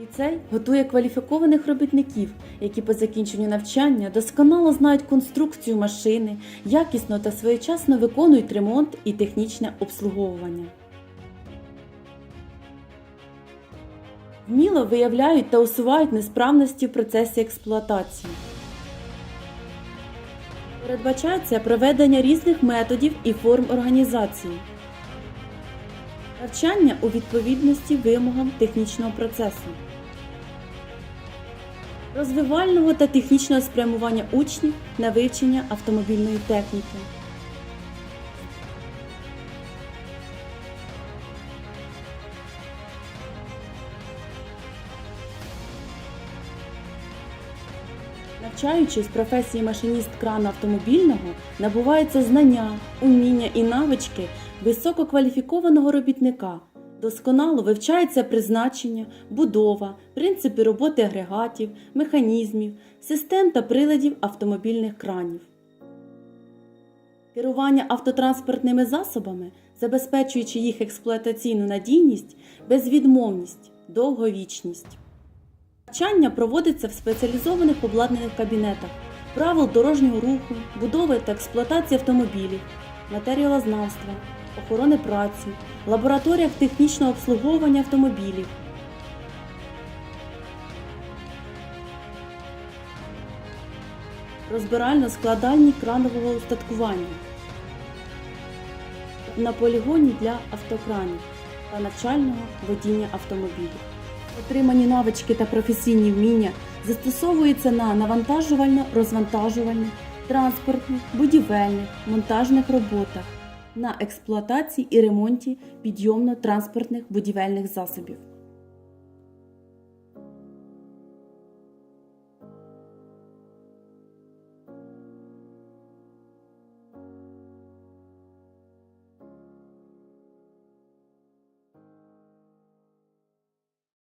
Ліцей готує кваліфікованих робітників, які по закінченню навчання досконало знають конструкцію машини, якісно та своєчасно виконують ремонт і технічне обслуговування. Вміло виявляють та усувають несправності в процесі експлуатації. Передбачається проведення різних методів і форм організації. Навчання у відповідності вимогам технічного процесу. Розвивального та технічного спрямування учнів на вивчення автомобільної техніки. Навчаючись професії машиніст крана автомобільного, набуваються знання, уміння і навички висококваліфікованого робітника. Досконало вивчається призначення, будова, принципи роботи агрегатів, механізмів, систем та приладів автомобільних кранів. Керування автотранспортними засобами, забезпечуючи їх експлуатаційну надійність, безвідмовність, довговічність. Навчання проводиться в спеціалізованих обладнаних кабінетах, правил дорожнього руху, будови та експлуатації автомобілів, матеріалознавства, охорони праці, лабораторіях технічного обслуговування автомобілів. Розбирально-складальні кранового устаткування на полігоні для автокранів та навчального водіння автомобілів. Отримані навички та професійні вміння застосовуються на навантажувально-розвантажувальних, транспортних, будівельних, монтажних роботах, на експлуатації і ремонті підйомно-транспортних будівельних засобів.